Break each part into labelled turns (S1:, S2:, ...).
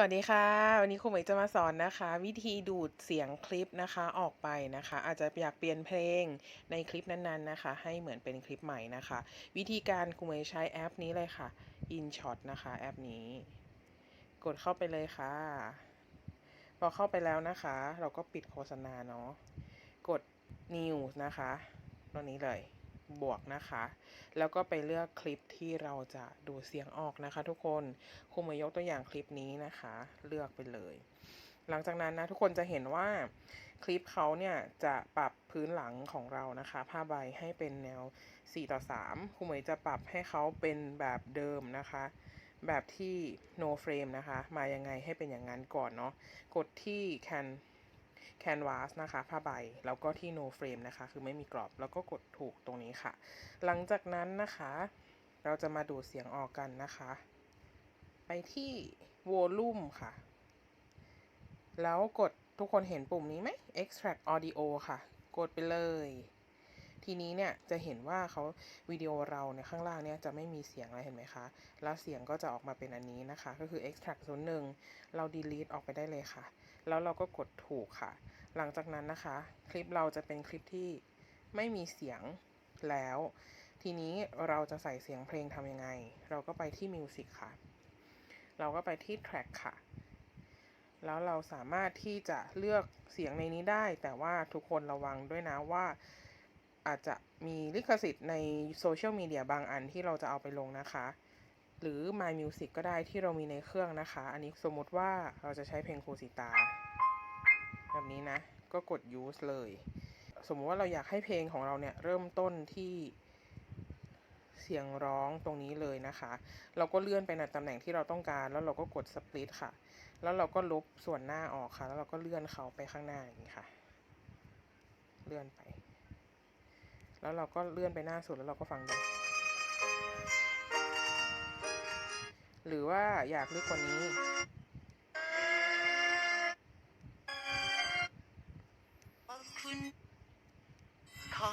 S1: สวัสดีค่ะ วันนี้ครูเหมยจะมาสอนนะคะ วิธีดูดเสียงคลิปนะคะออกไปนะคะ อาจจะอยากเปลี่ยนเพลงในคลิปนั้นๆนะคะ ให้เหมือนเป็นคลิปใหม่นะคะ วิธีการครูเหมยใช้แอปนี้เลยค่ะ InShot นะคะแอปนี้ กดเข้าไปเลยค่ะ พอเข้าไปแล้วนะคะ เราก็ปิดโฆษณาเนาะกด New นะคะตัวนี้เลย บวกนะคะ แล้วก็ไปเลือกคลิปที่เราจะดูเสียงออกนะคะ ทุกคนครูมายกตัวอย่างคลิปนี้นะคะ เลือกไปเลย หลังจากนั้นนะทุกคนจะเห็นว่าคลิปเขาเนี่ยจะปรับพื้นหลังของเรานะคะ ผ้าใบให้เป็นแนว 4 ต่อ 3ครูเหมยจะปรับให้เขาเป็นแบบเดิมนะคะแบบที่ no frame นะคะ มายังไงให้เป็นอย่างนั้นก่อนเนาะ กดที่ can แคนวาสนะคะผ้าใบ แล้วก็ที่ no frame นะคะ คือไม่มีกรอบแล้วก็กดถูกตรงนี้ค่ะ หลังจากนั้นนะคะ เราจะมาดูดเสียงออกกันนะคะ ไปที่ volume ค่ะ แล้วกดทุกคนเห็นปุ่มนี้ไหม extract audio ค่ะ กดไปเลย ทีนี้เนี่ยจะเห็นว่าเขาวิดีโอเราเนี่ยข้างล่างเนี่ยจะไม่มีเสียงอะไรเห็นไหมคะ แล้วเสียงก็จะออกมาเป็นอันนี้นะคะ ก็คือ extract 0 1เรา delete ออกไปได้เลยค่ะ แล้วเราก็กดถูกค่ะ หลังจากนั้นนะคะ คลิปเราจะเป็นคลิปที่ไม่มีเสียงแล้ว ทีนี้เราจะใส่เสียงเพลงทำยังไง เราก็ไปที่ Music ค่ะ เราก็ไปที่ Track ค่ะ แล้วเราสามารถที่จะเลือกเสียงในนี้ได้ แต่ว่าทุกคนระวังด้วยนะว่า อาจจะมีลิขสิทธิ์ในโซเชียลมีเดียบางอันที่เราจะเอาไปลงนะคะ หรือ My Music ก็ได้ที่เรามีในเครื่องนะคะ อันนี้สมมติว่าเราจะใช้เพลงโคสิตา แบบนี้นะ ก็กด use เลย สมมติว่าเราอยากให้เพลงของเราเนี่ย เริ่มต้นที่เสียงร้องตรงนี้เลยนะคะ เราก็เลื่อนไปในตำแหน่งที่เราต้องการ แล้วเราก็กด split ค่ะ แล้วเราก็ลบส่วนหน้าออกค่ะ แล้วเราก็เลื่อนเขาไปข้างหน้าอย่างนี้ค่ะ เลื่อนไป แล้วเราก็เลื่อนไปหน้าสุดแล้วเราก็ฟังดู หรือว่าอยากลึกกว่านี้
S2: คุณขอ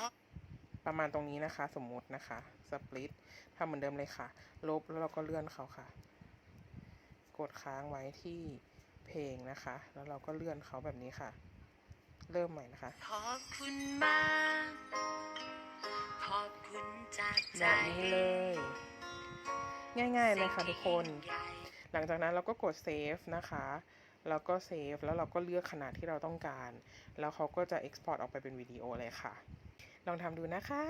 S1: ประมาณตรงนี้นะคะ สมมุตินะคะ สปลิตทำเหมือนเดิมเลยค่ะ ลบแล้วเราก็เลื่อนเขาค่ะ กดค้างไว้ที่เพลงนะคะ แล้วเราก็เลื่อนเขาแบบนี้ค่ะ เริ่มใหม่นะคะ
S2: ขอบคุณมาก ขอบคุณจากใจ
S1: แบบนี้เลย ง่ายๆเลยค่ะทุกคน หลังจากนั้นเราก็กดเซฟนะคะแล้วก็เซฟแล้วเราก็เลือกขนาดที่เราต้องการ แล้วเขาก็จะ Export ออกไปเป็นวิดีโอเลยค่ะ ลองทำดูนะคะ